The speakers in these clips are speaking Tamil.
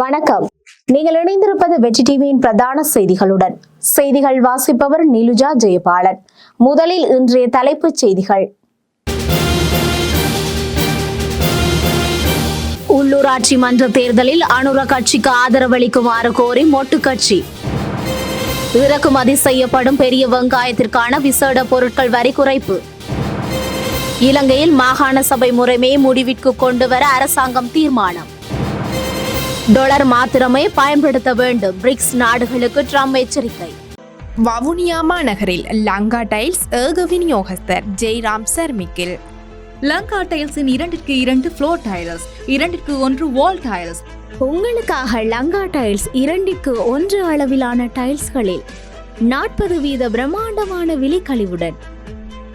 வணக்கம். நீங்கள் இணைந்திருப்பது வெற்றி டிவியின் பிரதான செய்திகளுடன். செய்திகள் வாசிப்பவர் நிலுஜா ஜெயபாலன். முதலில் இன்றைய தலைப்புச் செய்திகள். உள்ளூராட்சி மன்ற தேர்தலில் அனுர கட்சிக்கு ஆதரவளிக்குமாறு கோரி மொட்டு கட்சி. இறக்குமதி செய்யப்படும் பெரிய வெங்காயத்திற்கான விசேட பொருட்கள் வரி குறைப்பு. இலங்கையில் மாகாண சபை முறைமையை முடிவிற்கு கொண்டு வர அரசாங்கம் தீர்மானம். டாலர் மாத்திரமே பயன்படுத்த வேண்டும். பிரிக்ஸ் நாடுகளுக்கு ட்ரம்ப் எச்சரிக்கை. வவுனியா மாநகரில் லங்கா டைல்ஸ் ஏக விநியோகஸ்தர் ஜெய்ராம் சர்மிக்கில். லங்கா டைல்ஸின் இரண்டிற்கு இரண்டு ஃப்ளோர் டைல்ஸ் இரண்டிற்கு ஒன்று வால் டைல்ஸ். உங்களுக்காக லங்கா டைல்ஸ் இரண்டிற்கு ஒன்று அளவிலான டைல்ஸ்களில் நாற்பது வீத பிரம்மாண்டமான விலைக்கழிவுடன்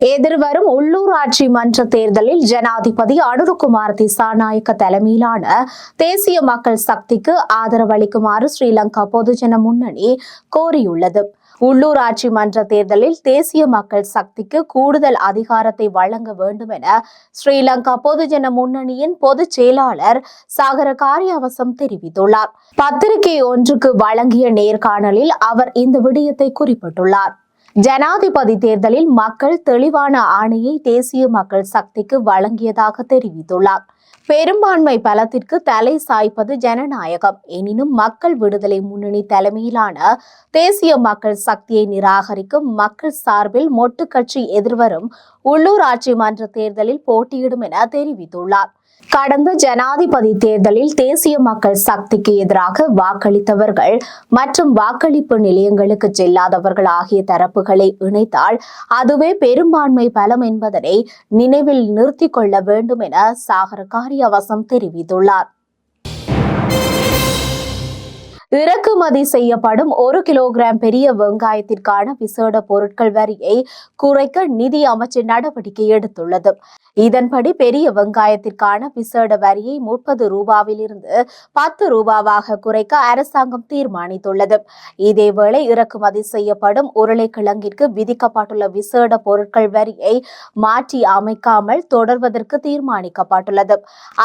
எதிர்வரும் உள்ளூராட்சி மன்ற தேர்தலில் ஜனாதிபதி அனுருகுமார் திசாநாயக்க தலைமையிலான தேசிய மக்கள் சக்திக்கு ஆதரவளிக்குமாறு ஸ்ரீலங்கா பொதுஜன முன்னணி கோரியுள்ளது. உள்ளூராட்சி மன்ற தேர்தலில் தேசிய மக்கள் சக்திக்கு கூடுதல் அதிகாரத்தை வழங்க வேண்டும் என ஸ்ரீலங்கா பொதுஜன முன்னணியின் பொதுச் செயலாளர் சாகர காரியவசம் தெரிவித்துள்ளார். பத்திரிகை ஒன்றுக்கு வழங்கிய நேர்காணலில் அவர் இந்த விடயத்தை குறிப்பிட்டுள்ளார். ஜனாதிபதி தேர்தலில் மக்கள் தெளிவான ஆணையை தேசிய மக்கள் சக்திக்கு வழங்கியதாக தெரிவித்துள்ளார். பெரும்பான்மை பலத்திற்கு தலை சாய்ப்பது ஜனநாயகம். எனினும் மக்கள் விடுதலை முன்னணி தலைமையிலான தேசிய மக்கள் சக்தியை நிராகரிக்கும் மக்கள் சார்பில் மொட்டு கட்சி எதிர்வரும் உள்ளூராட்சி மன்ற தேர்தலில் போட்டியிடும் என தெரிவித்துள்ளார். கடந்த ஜனாதிபதி தேர்தலில் தேசிய மக்கள் சக்திக்கு எதிராக வாக்களித்தவர்கள் மற்றும் வாக்களிப்பு நிலையங்களுக்கு செல்லாதவர்கள் ஆகிய தரப்புகளை இணைத்தால் அதுவே பெரும்பான்மை பலம் என்பதனை நினைவில் நிறுத்திக் கொள்ள வேண்டும் என சாகர காரியவசம் தெரிவித்துள்ளார். இறக்குமதி செய்யப்படும் ஒரு கிலோகிராம் பெரிய வெங்காயத்திற்கான விசேட பொருட்கள் வரியை குறைக்க நிதி அமைச்சு நடவடிக்கை எடுத்துள்ளது. இதன்படி பெரிய வெங்காயத்திற்கான விசேட வரியை முப்பது ரூபாவிலிருந்து பத்து ரூபாவாக குறைக்க அரசாங்கம் தீர்மானித்துள்ளது. இதேவேளை இறக்குமதி செய்யப்படும் உருளைக்கிழங்கிற்கு விதிக்கப்பட்டுள்ள விசேட பொருட்கள் வரியை மாற்றி அமைக்காமல் தொடர்வதற்கு தீர்மானிக்கப்பட்டுள்ளது.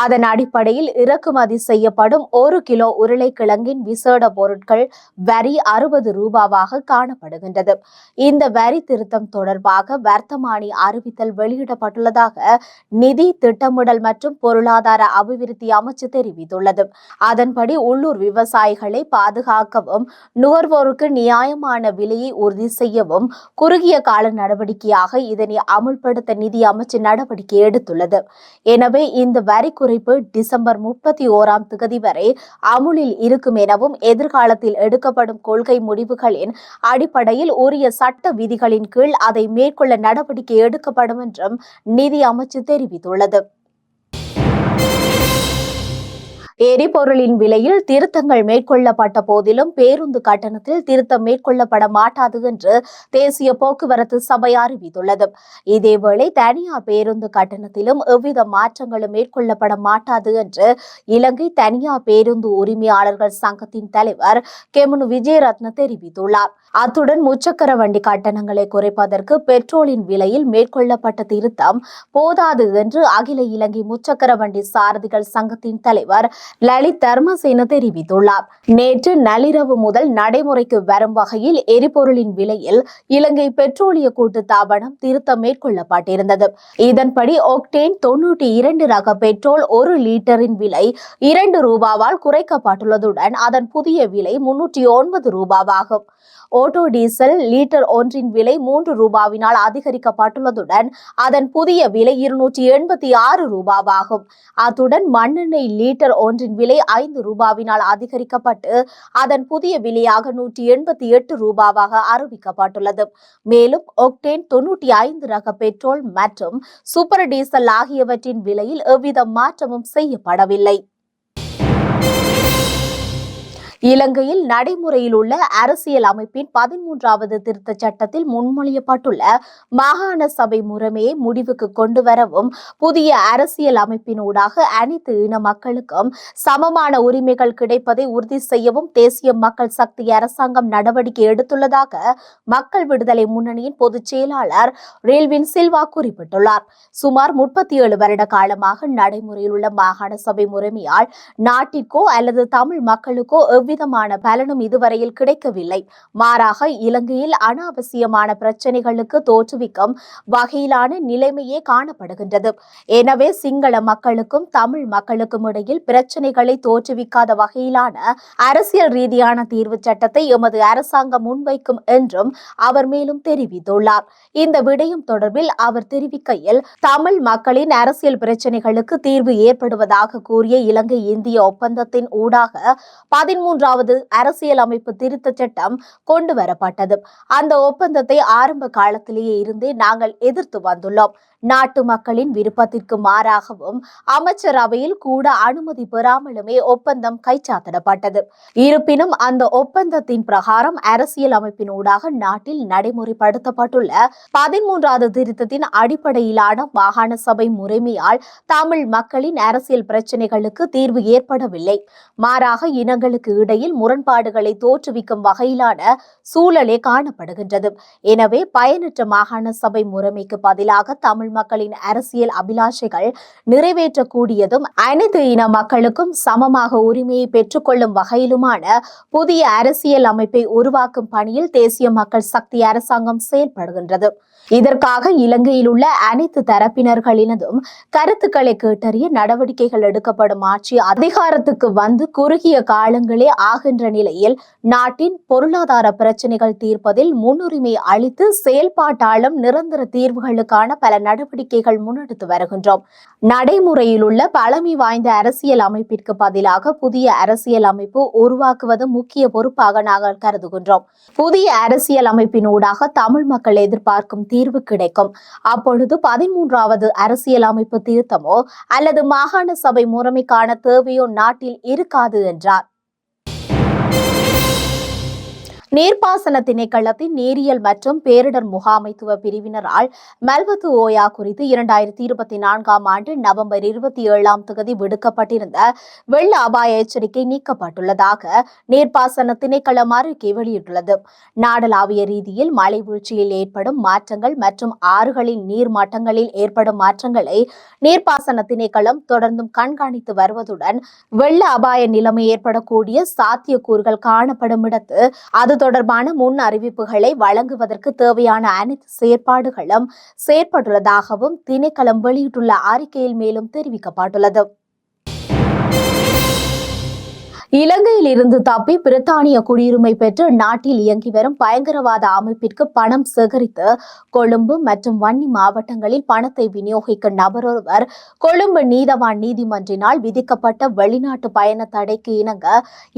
அதன் அடிப்படையில் இறக்குமதி செய்யப்படும் ஒரு கிலோ உருளைக்கிழங்கின் விசேட பொருட்கள் வரி அறுபது ரூபாவாக காணப்படுகின்றது. இந்த வரி திருத்தம் தொடர்பாக வர்த்தமானி அறிவித்தல் வெளியிடப்பட்டுள்ளதாக நிதி திட்டமிடல் மற்றும் பொருளாதார அபிவிருத்தி அமைச்சு தெரிவித்துள்ளது. அதன்படி உள்ளூர் விவசாயிகளை பாதுகாக்கவும் நுகர்வோருக்கு நியாயமான விலையை உறுதி செய்யவும் குறுகிய கால நடவடிக்கையாக இதனை அமுல்படுத்த நிதி அமைச்சு நடவடிக்கை எடுத்துள்ளது. எனவே இந்த வரி குறைப்பு டிசம்பர் முப்பத்தி ஓராம் தேதி வரை அமுலில் இருக்கும் எனவும் எதிர்காலத்தில் எடுக்கப்படும் கொள்கை முடிவுகளின் அடிப்படையில் உரிய சட்ட விதிகளின் கீழ் அதை மேற்கொள்ள நடவடிக்கை எடுக்கப்படும் என்றும் நிதி அமைச்சு தெரிவித்துள்ளது. எரிபொருளின் விலையில் திருத்தங்கள் மேற்கொள்ளப்பட்ட போதிலும் பேருந்து கட்டணத்தில் திருத்தம் மேற்கொள்ளப்பட மாட்டாது என்று தேசிய போக்குவரத்து சபை அறிவித்துள்ளது. இதேவேளை தனியார் பேருந்து கட்டணத்திலும் எவ்வித மாற்றங்களும் மேற்கொள்ளப்பட மாட்டாது என்று இலங்கை தனியார் பேருந்து உரிமையாளர்கள் சங்கத்தின் தலைவர் கெமுனு விஜயரத்ன தெரிவித்துள்ளார். அத்துடன் முச்சக்கர வண்டி கட்டணங்களை குறைப்பதற்கு பெட்ரோலின் விலையில் மேற்கொள்ளப்பட்ட திருத்தம் போதாது என்று அகில இலங்கை முச்சக்கர வண்டி சாரதிகள் சங்கத்தின் தலைவர் லலித் தர்மசேன தெரிவித்துள்ளார். நேற்று நள்ளிரவு முதல் நடைமுறைக்கு வரும் வகையில் எரிபொருளின் விலையில் இலங்கை பெட்ரோலிய கூட்டு தாபனம் திருத்தம் மேற்கொள்ளப்பட்டிருந்தது. இதன்படி ஒக்டேன் தொன்னூற்றி இரண்டு ரக பெட்ரோல் ஒரு லீட்டரின் விலை இரண்டு ரூபாவால் குறைக்கப்பட்டுள்ளதுடன் அதன் புதிய விலை முன்னூற்றி ஒன்பது ரூபாவாகும். ஓட்டோ டீசல் லீட்டர் ஒன்றின் விலை மூன்று ரூபாவினால் அதிகரிக்கப்பட்டுள்ளதுடன் அதன் புதிய விலை இருநூற்றி எண்பத்தி ஆறு ரூபாவாகும். அத்துடன் மண்ணெண்ணெய் லீட்டர் ஒன்றின் விலை ஐந்து ரூபாவினால் அதிகரிக்கப்பட்டு அதன் புதிய விலையாக நூற்றி எண்பத்தி எட்டு ரூபாவாக அறிவிக்கப்பட்டுள்ளது. மேலும் ஒக்டேன் தொன்னூற்றி ஐந்து ரக பெட்ரோல் மற்றும் சூப்பர் டீசல் ஆகியவற்றின் விலையில் எவ்வித மாற்றமும் செய்யப்படவில்லை. இலங்கையில் நடைமுறையில் உள்ள அரசியல் அமைப்பின் பதிமூன்றாவது திருத்த சட்டத்தில் முன்மொழியப்பட்டுள்ள மாகாண சபை முறைமையை முடிவுக்கு கொண்டு வரவும் புதிய அரசியல் அமைப்பினூடாக அனைத்து இன மக்களுக்கும் சமமான உரிமைகள் கிடைப்பதை உறுதி செய்யவும் தேசிய மக்கள் சக்தி அரசாங்கம் நடவடிக்கை எடுத்துள்ளதாக மக்கள் விடுதலை முன்னணியின் பொதுச் செயலாளர் ரேல்வின் சில்வா குறிப்பிட்டுள்ளார். சுமார் முப்பத்தி ஏழு வருட காலமாக நடைமுறையில் உள்ள மாகாண சபை முறைமையால் நாட்டிற்கோ அல்லது தமிழ் மக்களுக்கோ எவ்விதமான பலனும் இதுவரையில் கிடைக்கவில்லை. மாறாக இலங்கையில் அனாவசியமான பிரச்சினைகளுக்கு தோற்றுவிக்கும் வகையிலான நிலைமையே காணப்படுகின்றது. எனவே சிங்கள மக்களுக்கும் தமிழ் மக்களுக்கும் இடையில் பிரச்சினைகளை தோற்றுவிக்காத வகையிலான அரசியல் ரீதியான தீர்வு சட்டத்தை எமது அரசாங்கம் முன்வைக்கும் என்றும் அவர் மேலும் தெரிவித்துள்ளார். இந்த விடயம் தொடர்பில் அவர் தெரிவிக்கையில் தமிழ் மக்களின் அரசியல் பிரச்சினைகளுக்கு தீர்வு ஏற்படுவதாக கூறிய இலங்கை இந்திய ஒப்பந்தத்தின் ஊடாக பதிமூன்று மூன்றாவது அரசியல் அமைப்பு திருத்த சட்டம் கொண்டு வரப்பட்டது. அந்த ஒப்பந்தத்தை ஆரம்ப காலத்திலேயே இருந்தே நாங்கள் எதிர்த்து வந்துள்ளோம். நாட்டு மக்களின் விருப்பத்திற்கு மாறாகவும் அமைச்சரவையில் கூட அனுமதி பெறாமலுமே ஒப்பந்தம் கைச்சாத்திடப்பட்டது. இருப்பினும் அந்த ஒப்பந்தத்தின் பிரகாரம் அரசியல் அமைப்பின் ஊடாக நாட்டில் நடைமுறைப்படுத்தப்பட்டுள்ள பதிமூன்றாவது திருத்தத்தின் அடிப்படையிலான மாகாண சபை முறைமையால் தமிழ் மக்களின் அரசியல் பிரச்சனைகளுக்கு தீர்வு ஏற்படவில்லை. மாறாக இனங்களுக்கு இடையில் முரண்பாடுகளை தோற்றுவிக்கும் வகையிலான சூழலே காணப்படுகின்றது. எனவே பயனற்ற மாகாண சபை முறைமைக்கு பதிலாக தமிழ் மக்களின் அரசியல் அபிலாஷைகள் நிறைவேற்றக்கூடியதும் அனைத்து இன மக்களுக்கும் சமமாக உரிமையை பெற்றுக்கொள்ளும் வகையிலுமான புதிய அரசியல் அமைப்பை உருவாக்கும் பணியில் தேசிய மக்கள் சக்தி அரசாங்கம் செயல்படுகின்றது. இதற்காக இலங்கையில் உள்ள அனைத்து தரப்பினர்களினதும் கருத்துக்களை கேட்டறிய நடவடிக்கைகள் எடுக்கப்படும் ஆட்சி அதிகாரத்துக்கு வந்து குறுகிய காலங்களே ஆகின்ற நிலையில் நாட்டின் பொருளாதார பிரச்சனைகள் தீர்ப்பதில் முன்னுரிமை அளித்து செயல்பாட்டாலும் நிரந்தர தீர்வுகளுக்கான பல நடவடிக்கைகள் முன்னெடுத்து வருகின்றோம். நடைமுறையில் உள்ள பழமை வாய்ந்த அரசியல் அமைப்பிற்கு பதிலாக புதிய அரசியல் அமைப்பு உருவாக்குவது முக்கிய பொறுப்பாக நாங்கள் கருதுகின்றோம். புதிய அரசியல் அமைப்பினூடாக தமிழ் மக்கள் எதிர்பார்க்கும் தீர்வு தீர்வு கிடைக்கும். அப்பொழுது பதிமூன்றாவது அரசியல் அமைப்பு திருத்தமோ அல்லது மாகாண சபை முறைமைக்கான தேவையோ நாட்டில் இருக்காது என்றார். நீர்ப்பாசன திணைக்களத்தின் நீரியல் மற்றும் பேரிடர் முகாமைத்துவ பிரிவினரால் மல்வத்து ஓயா குறித்து இரண்டாயிரத்தி இருபத்தி நான்காம் ஆண்டு நவம்பர் இருபத்தி ஏழாம் தேதி விடுக்கப்பட்டிருந்த வெள்ள அபாய எச்சரிக்கை நீக்கப்பட்டுள்ளதாக நீர்ப்பாசன திணைக்களம் அறிக்கை வெளியிட்டுள்ளது. நாடளாவிய ரீதியில் மழை வீழ்ச்சியில் ஏற்படும் மாற்றங்கள் மற்றும் ஆறுகளின் நீர் மட்டங்களில் ஏற்படும் மாற்றங்களை நீர்ப்பாசன திணைக்களம் தொடர்ந்தும் கண்காணித்து வருவதுடன் வெள்ள அபாய நிலைமை ஏற்படக்கூடிய சாத்தியக்கூறுகள் காணப்படும் இடத்து அது தொடர்பான முன் அறிவிப்புகளை வழங்குவதற்கு தேவையான அனைத்து செயற்பாடுகளும் செயற்பட்டுள்ளதாகவும் திணைக்களம் வெளியிட்டுள்ள அறிக்கையில் மேலும் தெரிவிக்கப்பட்டுள்ளது. இலங்கையில் இருந்து தப்பி பிரித்தானிய குடியுரிமை பெற்று நாட்டில் இயங்கி வரும் பயங்கரவாத அமைப்பிற்கு பணம் சேகரித்து கொழும்பு மற்றும் வன்னி மாவட்டங்களில் பணத்தை விநியோகிக்க நபரொருவர் கொழும்பு நீதவான் நீதிமன்றினால் விதிக்கப்பட்ட வெளிநாட்டு பயண தடைக்கு இணங்க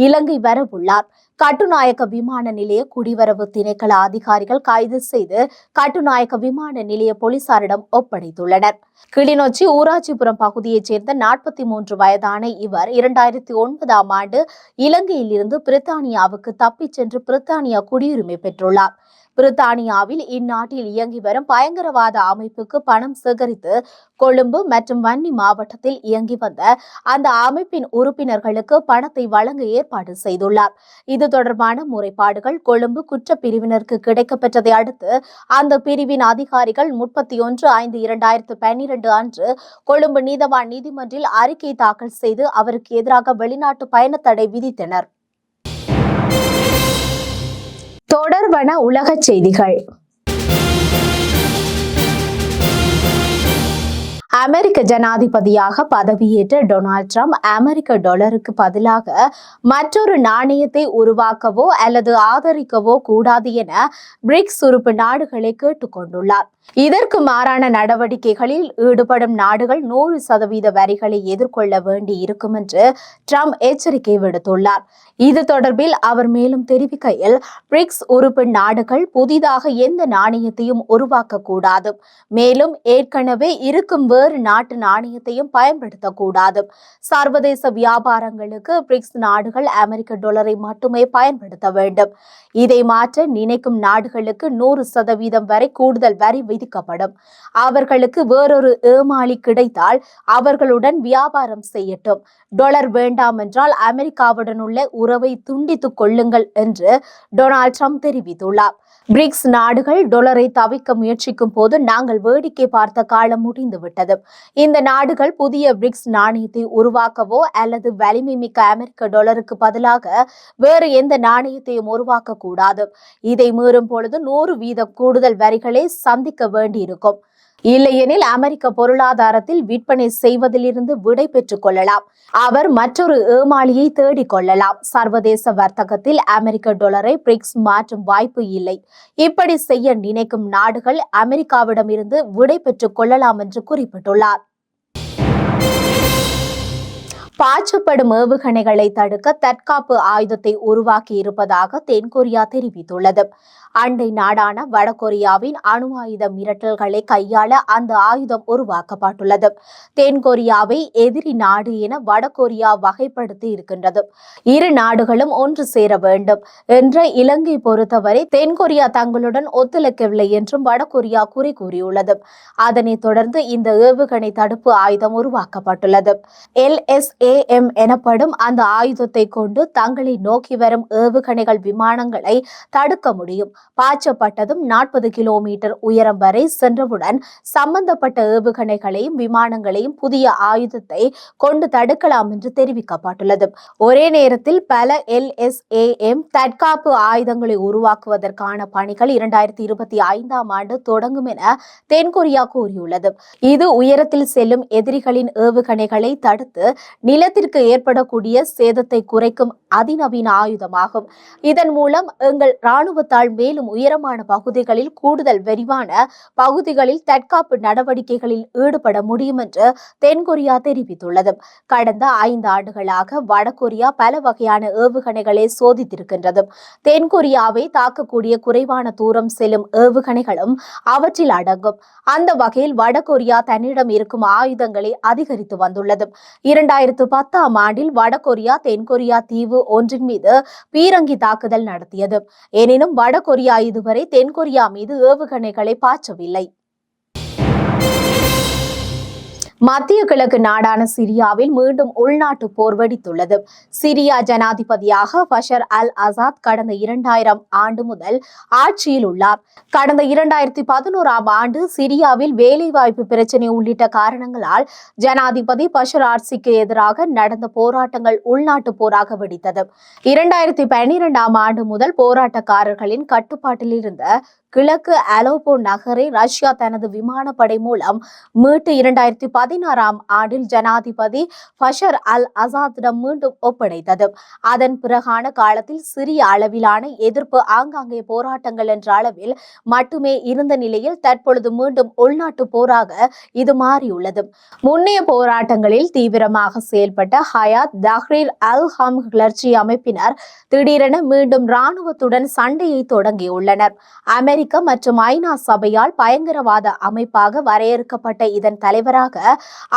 இலங்கை வரவுள்ளார். கட்டுநாயக்க விமான நிலைய குடிவரவு திணைக்கள அதிகாரிகள் கைது செய்து கட்டுநாயக்க விமான நிலைய போலீசாரிடம் ஒப்படைத்துள்ளனர். கிளிநொச்சி ஊராட்சிபுரம் பகுதியைச் சேர்ந்த நாற்பத்தி மூன்று வயதான இவர் இரண்டாயிரத்தி ஒன்பதாம் ஆண்டு இலங்கையில் இருந்து பிரித்தானியாவுக்கு தப்பிச் சென்று பிரித்தானியா குடியுரிமை பெற்றுள்ளார். பிரித்தானியாவில் இந்நாட்டில் இயங்கி வரும் பயங்கரவாத அமைப்புக்கு பணம் சேகரித்து கொழும்பு மற்றும் வன்னி மாவட்டத்தில் இயங்கி வந்த அந்த அமைப்பின் உறுப்பினர்களுக்கு பணத்தை வழங்க ஏற்பாடு செய்துள்ளார். இது தொடர்பான முறைப்பாடுகள் கொழும்பு குற்றப் பிரிவினருக்கு கிடைக்கப்பெற்றதை அடுத்து அந்த பிரிவின் அதிகாரிகள் முப்பத்தி ஒன்று ஐந்து இரண்டாயிரத்து பன்னிரண்டு அன்று கொழும்பு நீதவான் நீதிமன்றில் அறிக்கை தாக்கல் செய்து அவருக்கு எதிராக வெளிநாட்டு பயணத்தடை விதித்தனர். தொடர்வன உலகச் செய்திகள். அமெரிக்க ஜனாதிபதியாக பதவியேற்ற டொனால்ட் ட்ரம்ப் அமெரிக்க டாலருக்கு பதிலாக மற்றொரு நாணயத்தை உருவாக்கவோ அல்லது ஆதரிக்கவோ கூடாது என பிரிக்ஸ் உறுப்பு நாடுகளை கேட்டுக்கொண்டுள்ளார். இதற்கு மாறான நடவடிக்கைகளில் ஈடுபடும் நாடுகள் நூறு சதவீத வரிகளை எதிர்கொள்ள வேண்டி இருக்கும் என்று ட்ரம்ப் எச்சரிக்கை விடுத்துள்ளார். இது தொடர்பில் அவர் மேலும் தெரிவிக்கையில் பிரிக்ஸ் உறுப்பு நாடுகள் புதிதாக எந்த நாணயத்தையும் உருவாக்கக்கூடாது. மேலும் ஏற்கனவே இருக்கும் வேறு நாட்டு நாணயத்தையும் பயன்படுத்தக்கூடாது. சர்வதேச வியாபாரங்களுக்கு பிரிக்ஸ் நாடுகள் அமெரிக்க டாலரை மட்டுமே பயன்படுத்த வேண்டும். இதை மாற்ற நினைக்கும் நாடுகளுக்கு நூறு சதவீதம் வரை கூடுதல் வரி விதிக்கப்படும். அவர்களுக்கு வேறொரு ஏமாளி கிடைத்தால் அவர்களுடன் வியாபாரம் செய்யட்டும். டொலர் வேண்டாம் என்றால் அமெரிக்காவுடன் உள்ள உறவை துண்டித்துக் கொள்ளுங்கள் என்று டொனால்ட் ட்ரம்ப் தெரிவித்துள்ளார். பிரிக்ஸ் நாடுகள் டொலரை தவிக்க முயற்சிக்கும் போது நாங்கள் வேடிக்கை பார்த்த காலம் முடிந்துவிட்டது இந்த நாடுகள் புதிய பிரிக்ஸ் நாணயத்தை உருவாக்கவோ அல்லது வலிமை மிக்க அமெரிக்க டாலருக்கு பதிலாக வேறு எந்த நாணயத்தையும் உருவாக்க கூடாது. இதை மீறும் பொழுது நூறு வீதம் கூடுதல் வரிகளை சந்திக்க வேண்டியிருக்கும். இல்லையெனில் அமெரிக்க பொருளாதாரத்தில் விற்பனை செய்வதிலிருந்து விடை பெற்றுக் கொள்ளலாம். அவர் மற்றொரு ஏமாளியை தேடிக் கொள்ளலாம். சர்வதேச வர்த்தகத்தில் அமெரிக்க டாலரை பிரிக்ஸ் மாற்றும் வாய்ப்பு இல்லை. இப்படி செய்ய நினைக்கும் நாடுகள் அமெரிக்காவிடமிருந்து விடை பெற்றுக் கொள்ளலாம் என்று குறிப்பிட்டுள்ளார். பாய்ச்சப்படும் ஏவுகணைகளை தடுக்க தற்காப்பு ஆயுதத்தை உருவாக்கி இருப்பதாக தென்கொரியா தெரிவித்துள்ளது. அண்டை நாடான வடகொரியாவின் அணு ஆயுத மிரட்டல்களை கையாள அந்த ஆயுதம் உருவாக்கப்பட்டுள்ளது. தென்கொரியாவை எதிரி நாடு என வடகொரியா வகைப்படுத்தி இருக்கின்றது. இரு நாடுகளும் ஒன்று சேர வேண்டும் என்ற இலங்கை பொறுத்தவரை தென்கொரியா தங்களுடன் ஒத்துழைக்கவில்லை என்றும் வடகொரியா குறி கூறியுள்ளது. அதனைத் தொடர்ந்து இந்த ஏவுகணை தடுப்பு ஆயுதம் உருவாக்கப்பட்டுள்ளது. எல்எஸ்ஏஎம் எனப்படும் அந்த ஆயுதத்தை கொண்டு தங்களை நோக்கி வரும் ஏவுகணைகள் விமானங்களை தடுக்க முடியும். பாய்ச்சப்பட்டதும் நாற்பது கிலோமீட்டர் உயரம் வரை சென்றவுடன் சம்பந்தப்பட்ட ஏவுகணைகளையும் விமானங்களையும் புதிய ஆயுதத்தை கொண்டு தடுக்கலாம் என்று தெரிவிக்கப்பட்டுள்ளது. ஒரே நேரத்தில் பல எல்எஸ்ஏஎம் தற்காப்பு ஆயுதங்களை உருவாக்குவதற்கான பணிகள் இரண்டாயிரத்தி இருபத்தி ஐந்தாம் ஆண்டு தொடங்கும் என தென்கொரியா கூறியுள்ளது. இது உயரத்தில் செல்லும் எதிரிகளின் ஏவுகணைகளை தடுத்து நிலத்திற்கு ஏற்படக்கூடிய சேதத்தை குறைக்கும் அதிநவீன ஆயுதமாகும். இதன் மூலம் எங்கள் இராணுவத்தால் மேல் மேலும் உயரமான பகுதிகளில் கூடுதல் விரிவான பகுதிகளில் தற்காப்பு நடவடிக்கைகளில் ஈடுபட முடியும் என்று தென்கொரியா தெரிவித்துள்ளது. கடந்த ஐந்து ஆண்டுகளாக வடகொரியா பல வகையான ஏவுகணைகளை சோதித்திருக்கின்றது. தென்கொரியாவை தாக்கக்கூடிய குறைவான தூரம் செல்லும் ஏவுகணைகளும் அவற்றில் அடங்கும். அந்த வகையில் வடகொரியா தன்னிடம் இருக்கும் ஆயுதங்களை அதிகரித்து வந்துள்ளது. இரண்டாயிரத்து பத்தாம் ஆண்டில் வடகொரியா தென்கொரியா தீவு ஒன்றின் மீது பீரங்கி தாக்குதல் நடத்தியது. எனினும் வடகொரியா இதுவரை தென்கொரியா மீது ஏவுகணைகளை பாய்ச்சவில்லை. மத்திய கிழக்கு நாடான சிரியாவில் மீண்டும் உள்நாட்டு போர் வெடித்துள்ளது. சிரியா ஜனாதிபதியாக பஷர் அல் அசாத் கடந்த இரண்டாயிரம் ஆண்டு முதல் ஆட்சியில் உள்ளார். கடந்த இரண்டாயிரத்தி பதினோராம் ஆண்டு சிரியாவில் வேலைவாய்ப்பு பிரச்சினை உள்ளிட்ட காரணங்களால் ஜனாதிபதி பஷர் ஆட்சிக்கு எதிராக நடந்த போராட்டங்கள் உள்நாட்டு போராக வெடித்தது. இரண்டாயிரத்தி பன்னிரெண்டாம் ஆண்டு முதல் போராட்டக்காரர்களின் கட்டுப்பாட்டில் இருந்த கிழக்கு அலோபோ நகரை ரஷ்யா தனது விமானப்படை மூலம் மீட்டு இரண்டாயிரத்தி பதினாறாம் ஆண்டில் ஜனாதிபதி பஷர் அல் அசாத்திடம் மீண்டும் ஒப்படைத்தது. அதன் பிறகான காலத்தில் சிறிய அளவிலான எதிர்ப்பு ஆங்காங்கே போராட்டங்கள் என்ற அளவில் மட்டுமே இருந்த நிலையில் தற்பொழுது மீண்டும் உள்நாட்டு போராக இது மாறியுள்ளது. முன்னைய போராட்டங்களில் தீவிரமாக செயல்பட்ட ஹயாத் தஹ்ரீர் அல் ஹம் கிளர்ச்சி அமைப்பினர் திடீரென மீண்டும் இராணுவத்துடன் சண்டையை தொடங்கியுள்ளனர். அமெரிக்க அமெரிக்க மற்றும் ஐநா சபையால் பயங்கரவாத அமைப்பாக வரையறுக்கப்பட்ட இதன் தலைவராக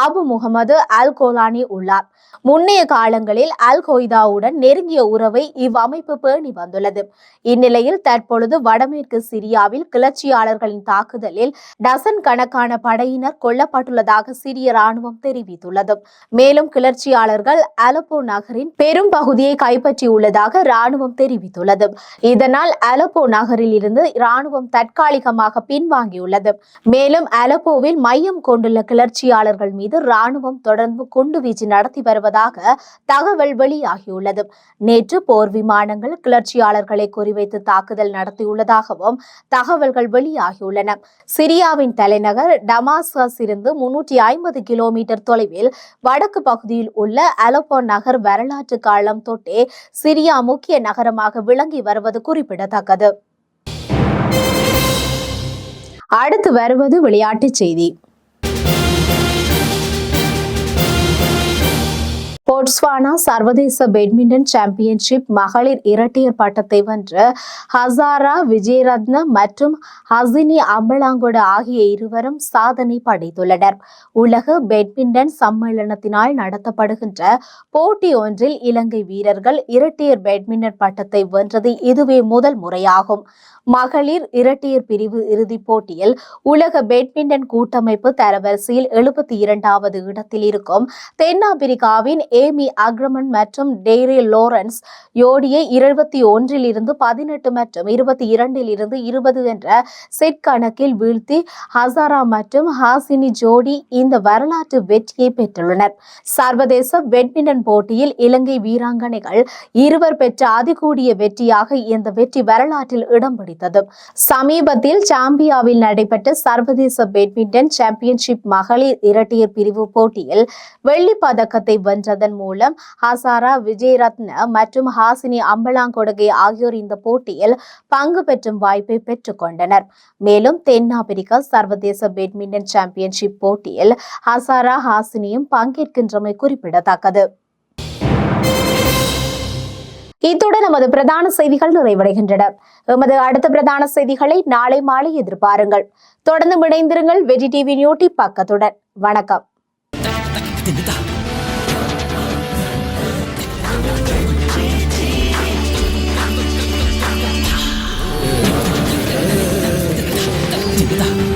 அபு முகமது அல் கோலானி உள்ளார். முன்னைய காலங்களில் அல் கொய்தாவுடன் நெருங்கிய உறவை இவ்வமைப்பு பேணி வந்துள்ளது. இந்நிலையில் தற்பொழுது வடமேற்கு சிரியாவில் கிளர்ச்சியாளர்களின் தாக்குதலில் டசன் கணக்கான படையினர் கொல்லப்பட்டுள்ளதாக சிரிய ராணுவம் தெரிவித்துள்ளது. மேலும் கிளர்ச்சியாளர்கள் அலப்போ நகரின் பெரும் பகுதியை கைப்பற்றியுள்ளதாக ராணுவம் தெரிவித்துள்ளது. இதனால் அலப்போ நகரில் இருந்து ராணுவ ராணுவம் தற்காலிகமாக பின்வாங்கியுள்ளது. மேலும் அலப்போவில் மையம் கொண்டுள்ள கிளர்ச்சியாளர்கள் மீது ராணுவம் தொடர்ந்து குண்டுவீச்சு நடத்தி வருவதாக தகவல் வெளியாகியுள்ளது. நேற்று போர் விமானங்கள் கிளர்ச்சியாளர்களை குறிவைத்து தாக்குதல் நடத்தியுள்ளதாகவும் தகவல்கள் வெளியாகியுள்ளன. சிரியாவின் தலைநகர் டமாஸ்கஸ் இருந்து முன்னூற்றி ஐம்பது கிலோமீட்டர் தொலைவில் வடக்கு பகுதியில் உள்ள அலப்போ நகர் வரலாற்று காலம் தொட்டே சிரியா முக்கிய நகரமாக விளங்கி வருவது குறிப்பிடத்தக்கது. அடுத்து வருவது விளையாட்டுச் செய்தி. போட்ஸ்வானா சர்வதேச பேட்மிண்டன் சாம்பியன்ஷிப் மகளிர் இரட்டையர் பட்டத்தை வென்ற ஹசாரா விஜயரத்ன மற்றும் ஹசினி அம்பலாங்கொட ஆகிய இருவரும் சாதனை படைத்துள்ளனர். உலக பேட்மிண்டன் சம்மேளனத்தினால் நடத்தப்படுகின்ற போட்டி ஒன்றில் இலங்கை வீரர்கள் இரட்டையர் பேட்மிண்டன் பட்டத்தை வென்றது இதுவே முதல் முறையாகும். மகளிர் இரட்டையர் பிரிவு இறுதிப் போட்டியில் உலக பேட்மிண்டன் கூட்டமைப்பு தரவரிசையில் எழுபத்தி இரண்டாவது இடத்தில் இருக்கும் தென்னாப்பிரிக்காவின் ஏமி அக்ரமன் மற்றும் டேரே லோரன்ஸ் யோடியை இருபத்தி ஒன்றில் இருந்து பதினெட்டு மற்றும் இருபத்தி இரண்டில் இருந்து இருபது என்ற செட் கணக்கில் வீழ்த்தி ஹசாரா மற்றும் ஹாசினி ஜோடி இந்த வரலாற்று வெற்றியை பெற்றுள்ளனர். சர்வதேச பேட்மிண்டன் போட்டியில் இலங்கை வீராங்கனைகள் இருவர் பெற்ற அதிகூடிய வெற்றியாக இந்த வெற்றி வரலாற்றில் இடம் பிடித்தது. சமீபத்தில் சாம்பியாவில் நடைபெற்ற சர்வதேச பேட்மிண்டன் சாம்பியன்ஷிப் மகளிர் இரட்டையர் பிரிவு போட்டியில் வெள்ளி பதக்கத்தை வென்றது அதன் மூலம் ஹசாரா விஜயரத்ன மற்றும் ஹாசினி அம்பலாங்கொடகை ஆகியோர் இந்த போட்டியில் பங்கு பெற்றும் வாய்ப்பை பெற்றுக் கொண்டனர். மேலும் தென்னாப்பிரிக்கா சர்வதேச பேட்மிண்டன் சாம்பியன்ஷிப் போட்டியில் ஹசாரா ஹாசினியும் பங்கேற்கின்றமை குறிப்பிடத்தக்கது. இத்துடன் நமது பிரதான செய்திகள் நிறைவடைகின்றன. எமது அடுத்த பிரதான செய்திகளை நாளை மாலை எதிர்பாருங்கள். தொடர்ந்து இணைந்திருங்கள் வெஜி டிவி நியூட்டி பக்கத்துடன். வணக்கம். 别打